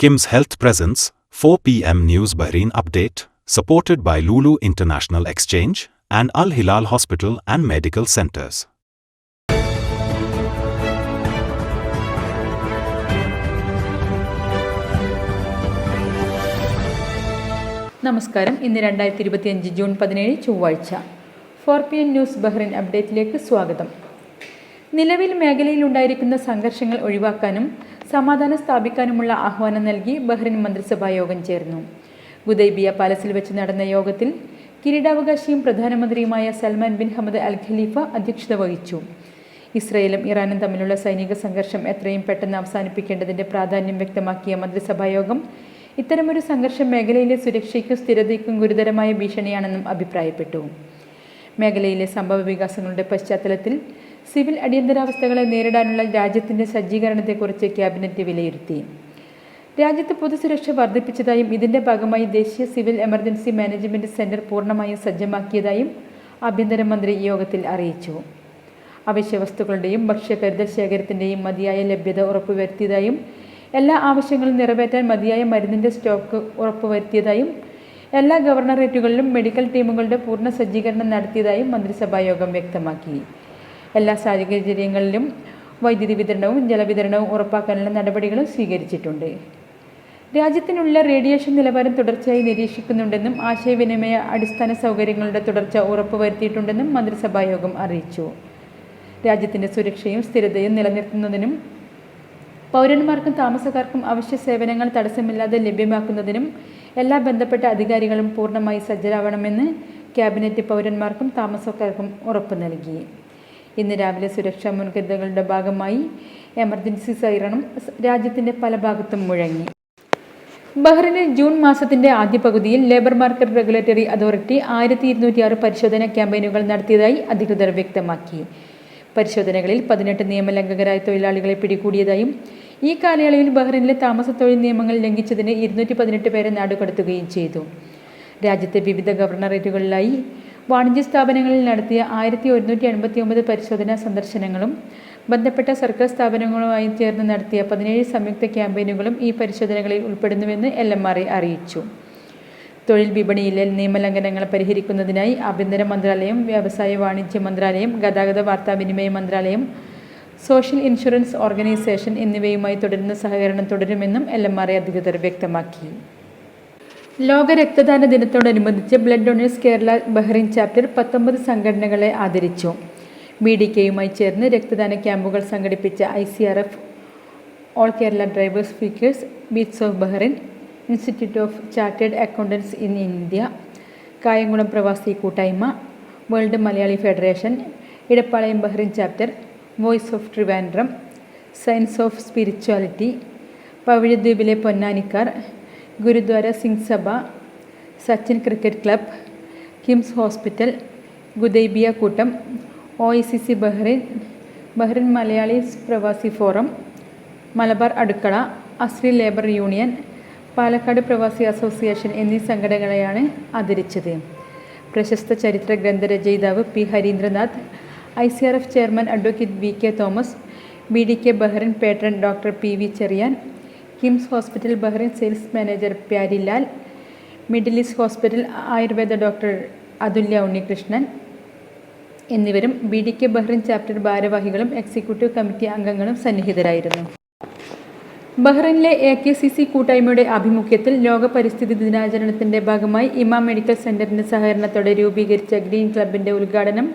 Kim's Health Presence, 4 p.m. News Bahrain Update, supported by Lulu International Exchange and Al Hilal Hospital and Medical Centers. നമസ്കാരം ഇന്ന് രണ്ടായിരത്തി ഇരുപത്തിയഞ്ച് June പതിനേഴ് ചൊവ്വാഴ്ച four P N news Bahrain അപ്ഡേറ്റിലേക്ക് സ്വാഗതം നിലവിൽ മേഖലയിലുണ്ടായിരിക്കുന്ന സംഘർഷങ്ങൾ ഒഴിവാക്കാനും സമാധാനം സ്ഥാപിക്കാനുമുള്ള ആഹ്വാനം നൽകി ബഹ്റിൻ മന്ത്രിസഭാ യോഗം ചേർന്നു. ഗുദൈബിയ പാലസിൽ വെച്ച് നടന്ന യോഗത്തിൽ കിരീടാവകാശിയും പ്രധാനമന്ത്രിയുമായ Salman bin Hamad Al Khalifa അധ്യക്ഷത വഹിച്ചു. ഇസ്രയേലും ഇറാനും തമ്മിലുള്ള സൈനിക സംഘർഷം എത്രയും പെട്ടെന്ന് അവസാനിപ്പിക്കേണ്ടതിന്റെ പ്രാധാന്യം വ്യക്തമാക്കിയ മന്ത്രിസഭായോഗം ഇത്തരമൊരു സംഘർഷം മേഖലയിലെ സുരക്ഷയ്ക്കും സ്ഥിരതയ്ക്കും ഗുരുതരമായ ഭീഷണിയാണെന്നും അഭിപ്രായപ്പെട്ടു. മേഖലയിലെ സംഭവ വികാസങ്ങളുടെ പശ്ചാത്തലത്തിൽ സിവിൽ അടിയന്തരാവസ്ഥകളെ നേരിടാനുള്ള രാജ്യത്തിന്റെ സജ്ജീകരണത്തെക്കുറിച്ച് ക്യാബിനറ്റ് വിലയിരുത്തി. രാജ്യത്ത് പൊതുസുരക്ഷ വർദ്ധിപ്പിച്ചതായും ഇതിന്റെ ഭാഗമായി ദേശീയ സിവിൽ എമർജൻസി മാനേജ്മെന്റ് സെന്റർ പൂർണമായും സജ്ജമാക്കിയതായും ആഭ്യന്തരമന്ത്രി യോഗത്തിൽ അറിയിച്ചു. അവശ്യ വസ്തുക്കളുടെയും ഭക്ഷ്യകരുതൽ ശേഖരത്തിന്റെയും മതിയായ ലഭ്യത ഉറപ്പുവരുത്തിയതായും എല്ലാ ആവശ്യങ്ങളും നിറവേറ്റാൻ മതിയായ മരുന്നിന്റെ സ്റ്റോക്ക് ഉറപ്പുവരുത്തിയതായും എല്ലാ ഗവർണറേറ്റുകളിലും മെഡിക്കൽ ടീമുകളുടെ പൂർണ സജ്ജീകരണം നടത്തിയതായും മന്ത്രിസഭായോഗം വ്യക്തമാക്കി. എല്ലാ സാഹചര്യങ്ങളിലും വൈദ്യുതി വിതരണവും ജലവിതരണവും ഉറപ്പാക്കാനുള്ള നടപടികളും സ്വീകരിച്ചിട്ടുണ്ട്. രാജ്യത്തിനുള്ള റേഡിയേഷൻ നിലവാരം തുടർച്ചയായി നിരീക്ഷിക്കുന്നുണ്ടെന്നും ആശയവിനിമയ അടിസ്ഥാന സൗകര്യങ്ങളുടെ തുടർച്ച ഉറപ്പുവരുത്തിയിട്ടുണ്ടെന്നും മന്ത്രിസഭായോഗം അറിയിച്ചു. രാജ്യത്തിന്റെ സുരക്ഷയും സ്ഥിരതയും നിലനിർത്തുന്നതിനും പൗരന്മാർക്കും താമസക്കാർക്കും അവശ്യ സേവനങ്ങൾ തടസ്സമില്ലാതെ ലഭ്യമാക്കുന്നതിനും എല്ലാ ബന്ധപ്പെട്ട അധികാരികളും പൂർണമായി സജ്ജരാവണമെന്ന് ക്യാബിനറ്റ് പൗരന്മാർക്കും താമസക്കാർക്കും ഉറപ്പ് നൽകി. ഇന്ന് രാവിലെ സുരക്ഷാ മുൻകരുതലുകളുടെ ഭാഗമായി എമർജൻസി സൈറണം രാജ്യത്തിന്റെ പല ഭാഗത്തും മുഴങ്ങി. ബഹ്റിനിൽ ജൂൺ മാസത്തിന്റെ ആദ്യ പകുതിയിൽ ലേബർ മാർക്കറ്റ് റെഗുലേറ്ററി അതോറിറ്റി ആയിരത്തി ഇരുന്നൂറ്റിയാറ് പരിശോധനാ ക്യാമ്പയിനുകൾ നടത്തിയതായി അധികൃതർ വ്യക്തമാക്കി. പരിശോധനകളിൽ പതിനെട്ട് നിയമലംഘകരായ തൊഴിലാളികളെ പിടികൂടിയതായും ഈ കാലയളവിൽ ബഹ്റിനിലെ താമസ തൊഴിൽ നിയമങ്ങൾ ലംഘിച്ചതിന് ഇരുന്നൂറ്റി പതിനെട്ട് പേരെ നാടുകടത്തുകയും ചെയ്തു. രാജ്യത്തെ വിവിധ ഗവർണറേറ്റുകളിലായി വാണിജ്യ സ്ഥാപനങ്ങളിൽ നടത്തിയ ആയിരത്തി ഒരുന്നൂറ്റി എൺപത്തി ഒമ്പത് പരിശോധനാ സന്ദർശനങ്ങളും ബന്ധപ്പെട്ട സർക്കാർ സ്ഥാപനങ്ങളുമായി ചേർന്ന് നടത്തിയ പതിനേഴ് സംയുക്ത ക്യാമ്പയിനുകളും ഈ പരിശോധനകളിൽ ഉൾപ്പെടുന്നുവെന്ന് എൽ എം ആർ എ അറിയിച്ചു. തൊഴിൽ വിപണിയിലെ നിയമലംഘനങ്ങൾ പരിഹരിക്കുന്നതിനായി ആഭ്യന്തര മന്ത്രാലയം വ്യവസായ വാണിജ്യ മന്ത്രാലയം ഗതാഗത വാർത്താവിനിമയ മന്ത്രാലയം സോഷ്യൽ ഇൻഷുറൻസ് ഓർഗനൈസേഷൻ എന്നിവയുമായി തുടരുന്ന സഹകരണം തുടരുമെന്നും എൽ എം ആർ അധികൃതർ വ്യക്തമാക്കി. ലോക രക്തദാന ദിനത്തോടനുബന്ധിച്ച് blood donors Kerala Bahrain chapter പത്തൊമ്പത് സംഘടനകളെ ആദരിച്ചു. ബി ഡി കെയുമായി ചേർന്ന് രക്തദാന ക്യാമ്പുകൾ സംഘടിപ്പിച്ച I C R F all Kerala drivers freakers beats of Bahrain institute of chartered accountants in India Kayamkulam Pravasi കൂട്ടായ്മ world Malayali federation Edappalayam Bahrain chapter voice of Trivandrum science of spirituality പവിഴദ്വീപിലെ പൊന്നാനിക്കാർ Gurudwara Singh Sabha Sachin cricket club KIMS hospital Gudaibiya കൂട്ടം O I C C Bahrain Bahrain Malayali Pravasi forum Malabar അടുക്കള അസ്രി labour union Palakkad പ്രവാസി association എന്നീ സംഘടനകളെയാണ് ആദരിച്ചത്. പ്രശസ്ത ചരിത്ര ഗ്രന്ഥരചയിതാവ് P Harindranath I C R F chairman advocate V K Thomas B D K Bahrain patron doctor P V Cheriyan KIMS hospital Bahrain sales manager Pyarilal middle east hospital Ayurveda doctor Athulya Unnikrishnan എന്നിവരും B D K Bahrain chapter ഭാരവാഹികളും executive committee അംഗങ്ങളും സന്നിഹിതരായിരുന്നു. ബഹ്റിനിലെ A K C C കൂട്ടായ്മയുടെ ആഭിമുഖ്യത്തിൽ ലോക പരിസ്ഥിതി ദിനാചരണത്തിന്റെ ഭാഗമായി ഇമാം മെഡിക്കൽ സെന്ററിന്റെ സഹകരണത്തോടെ രൂപീകരിച്ച ഗ്രീൻ ക്ലബിന്റെ ഉദ്ഘാടനം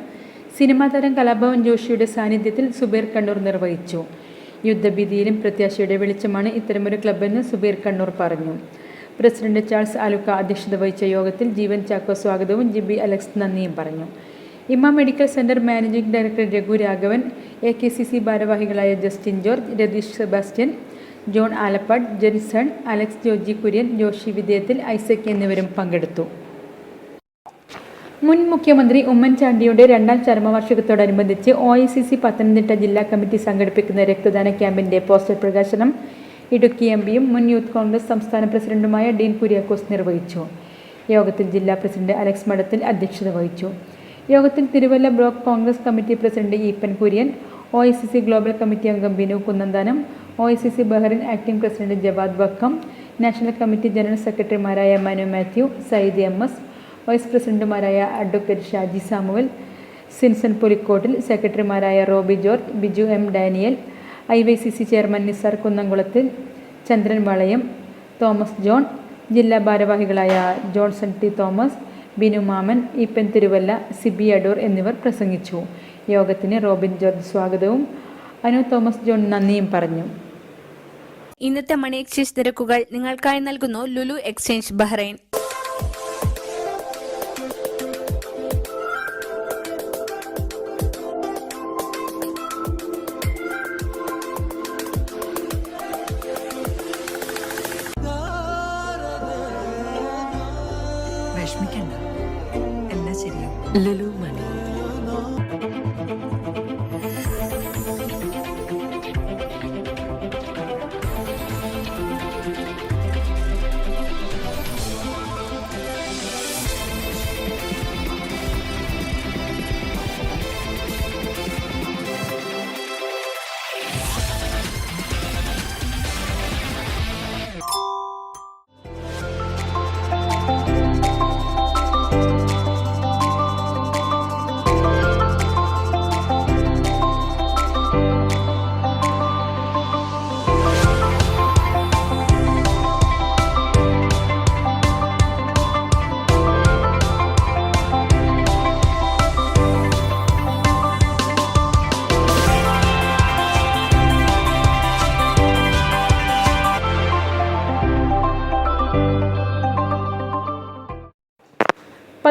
സിനിമാ താരം കലാഭവൻ ജോഷിയുടെ സാന്നിധ്യത്തിൽ സുബീർ കണ്ണൂർ നിർവഹിച്ചു. യുദ്ധഭീതിയിലും പ്രത്യാശയുടെ വെളിച്ചമാണ് ഇത്തരമൊരു ക്ലബ്ബെന്ന് സുബീർ കണ്ണൂർ പറഞ്ഞു. പ്രസിഡന്റ് ചാൾസ് ആലുക്ക അധ്യക്ഷത വഹിച്ച യോഗത്തിൽ ജീവൻ ചാക്കോ സ്വാഗതവും ജിബി അലക്സ് നന്ദിയും പറഞ്ഞു. Imma medical centre managing director Raghu Raghavan A K C C ഭാരവാഹികളായ Justin George Ratheesh Sebastian John Alappad Jenson Alex Joji Kurian Joshi വിജയത്തിൽ ഐസക് എന്നിവരും പങ്കെടുത്തു. മുൻ മുഖ്യമന്ത്രി ഉമ്മൻചാണ്ടിയുടെ രണ്ടാം ചരമവാർഷികത്തോടനുബന്ധിച്ച് O I C C Pathanamthitta ജില്ലാ കമ്മിറ്റി സംഘടിപ്പിക്കുന്ന രക്തദാന ക്യാമ്പിന്റെ പോസ്റ്റർ പ്രകാശനം ഇടുക്കി എം പിയും മുൻ യൂത്ത് കോൺഗ്രസ് സംസ്ഥാന പ്രസിഡന്റുമായ ഡീൻ കുര്യാക്കോസ് നിർവഹിച്ചു. യോഗത്തിൽ ജില്ലാ പ്രസിഡന്റ് അലക്സ് മഠത്തിൽ അധ്യക്ഷത വഹിച്ചു. യോഗത്തിൽ Thiruvalla block Congress committee president Eappen Kurian O I C C global committee അംഗം Binu Kunnanthanam O I C C Bahrain acting president Javad Vakkom national committee general സെക്രട്ടറിമാരായ Manu Mathew Sayed M S vice പ്രസിഡന്റുമാരായ advocate Shaji Samuel Sinson Pulikottil സെക്രട്ടറിമാരായ Robi George Biju M Daniel I Y C C chairman Nisar Kunnamkulathil Chandran Valayam Thomas John ജില്ലാ ഭാരവാഹികളായ Johnson T Thomas Binu മാമൻ ഈപ്പൻ തിരുവല്ല സിബി അഡൂർ എന്നിവർ പ്രസംഗിച്ചു. യോഗത്തിന് Robin George സ്വാഗതവും. അനു തോമസ് ജോൺ നന്ദിയും പറഞ്ഞു. ഇന്നത്തെ മണി എക്സ്ചേഞ്ച് നിരക്കുകൾ നിങ്ങൾക്കായി നൽകുന്നു ലുലു എക്സ്ചേഞ്ച് ബഹ്റൈൻ. ശരിയാവും ലുലു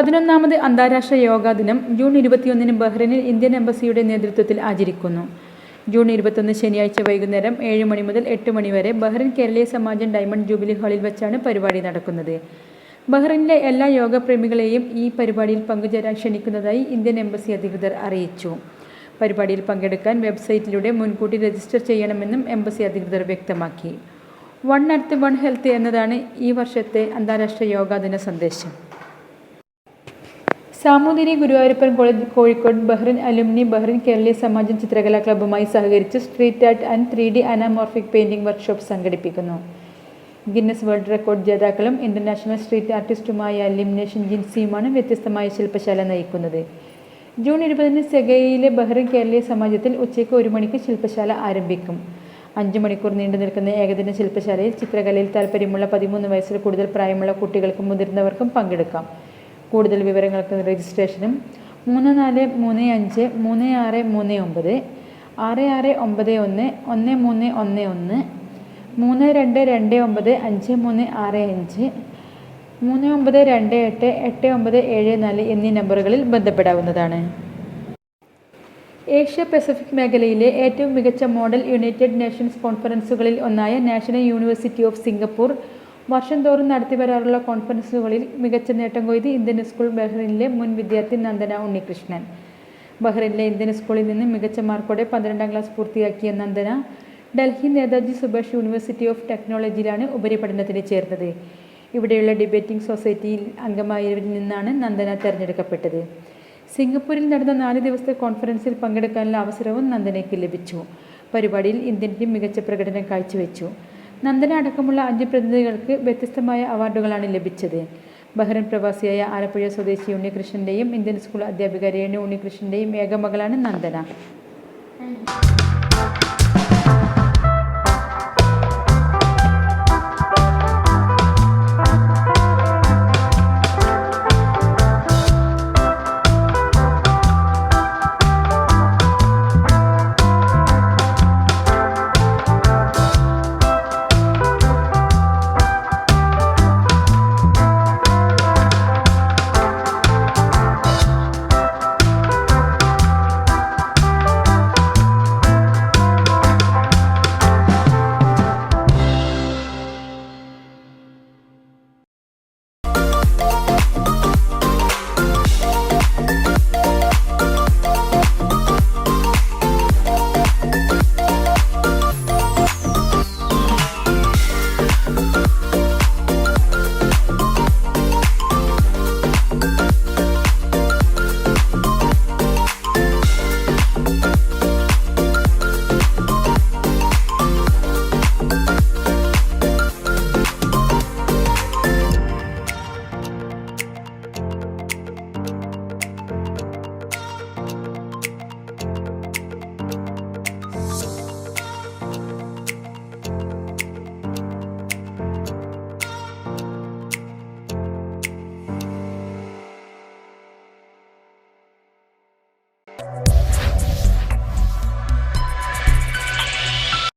പതിനൊന്നാമത് അന്താരാഷ്ട്ര യോഗാ ദിനം ജൂൺ ഇരുപത്തിയൊന്നിന് ബഹ്റിനിൽ ഇന്ത്യൻ എംബസിയുടെ നേതൃത്വത്തിൽ ആചരിക്കുന്നു. ജൂൺ ഇരുപത്തൊന്ന് ശനിയാഴ്ച വൈകുന്നേരം ഏഴ് മണി മുതൽ എട്ട് മണി വരെ ബഹ്റൈൻ കേരളീയ സമാജം ഡയമണ്ട് ജൂബിലി ഹാളിൽ വെച്ചാണ് പരിപാടി നടക്കുന്നത്. ബഹ്റിനിലെ എല്ലാ യോഗ പ്രേമികളെയും ഈ പരിപാടിയിൽ പങ്കുചേരാൻ ക്ഷണിക്കുന്നതായി ഇന്ത്യൻ എംബസി അധികൃതർ അറിയിച്ചു. പരിപാടിയിൽ പങ്കെടുക്കാൻ വെബ്സൈറ്റിലൂടെ മുൻകൂട്ടി രജിസ്റ്റർ ചെയ്യണമെന്നും എംബസി അധികൃതർ വ്യക്തമാക്കി. വൺ അറ്റ് വൺ ഹെൽത്ത് എന്നതാണ് ഈ വർഷത്തെ അന്താരാഷ്ട്ര യോഗാ ദിന സന്ദേശം. Samoothiri Guruvayurappan college Kozhikode Bahrain alumni Bahrain Keraleeya Samajam ചിത്രകലാ ക്ലബ്ബുമായി സഹകരിച്ച് street art and three D anamorphic painting workshop സംഘടിപ്പിക്കുന്നു. ഗിന്നസ് വേൾഡ് റെക്കോർഡ് ജേതാക്കളും ഇന്റർനാഷണൽ സ്ട്രീറ്റ് ആർട്ടിസ്റ്റുമായ ലിമിനേഷൻ ജിൻസിയുമാണ് വ്യത്യസ്തമായ ശില്പശാല നയിക്കുന്നത്. ജൂൺ ഇരുപതിന് സെഗയിലെ ബഹ്റിൻ കേരളീയ സമാജത്തിൽ ഉച്ചയ്ക്ക് ഒരു മണിക്ക് ശില്പശാല ആരംഭിക്കും. അഞ്ച് മണിക്കൂർ നീണ്ടു നിൽക്കുന്ന ഏകദിന ശില്പശാലയിൽ ചിത്രകലയിൽ താൽപ്പര്യമുള്ള പതിമൂന്ന് വയസ്സിൽ കൂടുതൽ പ്രായമുള്ള കുട്ടികൾക്കും മുതിർന്നവർക്കും പങ്കെടുക്കാം. കൂടുതൽ വിവരങ്ങൾക്ക് രജിസ്ട്രേഷനും മൂന്ന് നാല് മൂന്ന് അഞ്ച് മൂന്ന് ആറ് മൂന്ന് ഒമ്പത് ആറ് ആറ് ഒമ്പത് ഒന്ന് ഒന്ന് മൂന്ന് ഒന്ന് ഒന്ന് മൂന്ന് രണ്ട് രണ്ട് ഒമ്പത് അഞ്ച് മൂന്ന് ആറ് അഞ്ച് മൂന്ന് ഒമ്പത് രണ്ട് എട്ട് എട്ട് ഒമ്പത് ഏഴ് നാല് എന്നീ നമ്പറുകളിൽ ബന്ധപ്പെടാവുന്നതാണ്. ഏഷ്യ പസഫിക് മേഖലയിലെ ഏറ്റവും മികച്ച മോഡൽ യുണൈറ്റഡ് നേഷൻസ് കോൺഫറൻസുകളിൽ ഒന്നായ നാഷണൽ യൂണിവേഴ്സിറ്റി ഓഫ് സിംഗപ്പൂർ വർഷം തോറും നടത്തിവരാറുള്ള കോൺഫറൻസുകളിൽ മികച്ച നേട്ടം കൊയ്ത് ഇന്ത്യൻ സ്കൂൾ ബഹ്റൈനിലെ മുൻ വിദ്യാർത്ഥി നന്ദന ഉണ്ണികൃഷ്ണൻ. ബഹ്റൈനിലെ ഇന്ത്യൻ സ്കൂളിൽ നിന്ന് മികച്ച മാർക്കോടെ പന്ത്രണ്ടാം ക്ലാസ് പൂർത്തിയാക്കിയ നന്ദന ഡൽഹി നേതാജി സുഭാഷ് യൂണിവേഴ്സിറ്റി ഓഫ് ടെക്നോളജിയിലാണ് ഉപരിപഠനത്തിന് ചേർന്നത്. ഇവിടെയുള്ള ഡിബേറ്റിംഗ് സൊസൈറ്റിയിൽ അംഗമായവരിൽ നിന്നാണ് നന്ദന തെരഞ്ഞെടുക്കപ്പെട്ടത്. സിംഗപ്പൂരിൽ നടന്ന നാല് ദിവസത്തെ കോൺഫറൻസിൽ പങ്കെടുക്കാനുള്ള അവസരവും നന്ദനയ്ക്ക് ലഭിച്ചു. പരിപാടിയിൽ ഇന്ത്യൻ ടീം മികച്ച പ്രകടനം കാഴ്ചവെച്ചു. നന്ദന അടക്കമുള്ള അഞ്ച് പ്രതിനിധികൾക്ക് വ്യത്യസ്തമായ അവാർഡുകളാണ് ലഭിച്ചത്. ബഹ്റൈൻ പ്രവാസിയായ ആലപ്പുഴ സ്വദേശി ഉണ്ണികൃഷ്ണന്റെയും ഇന്ത്യൻ സ്കൂൾ അധ്യാപിക രേണു ഉണ്ണികൃഷ്ണന്റെയും ഏക മകളാണ് നന്ദന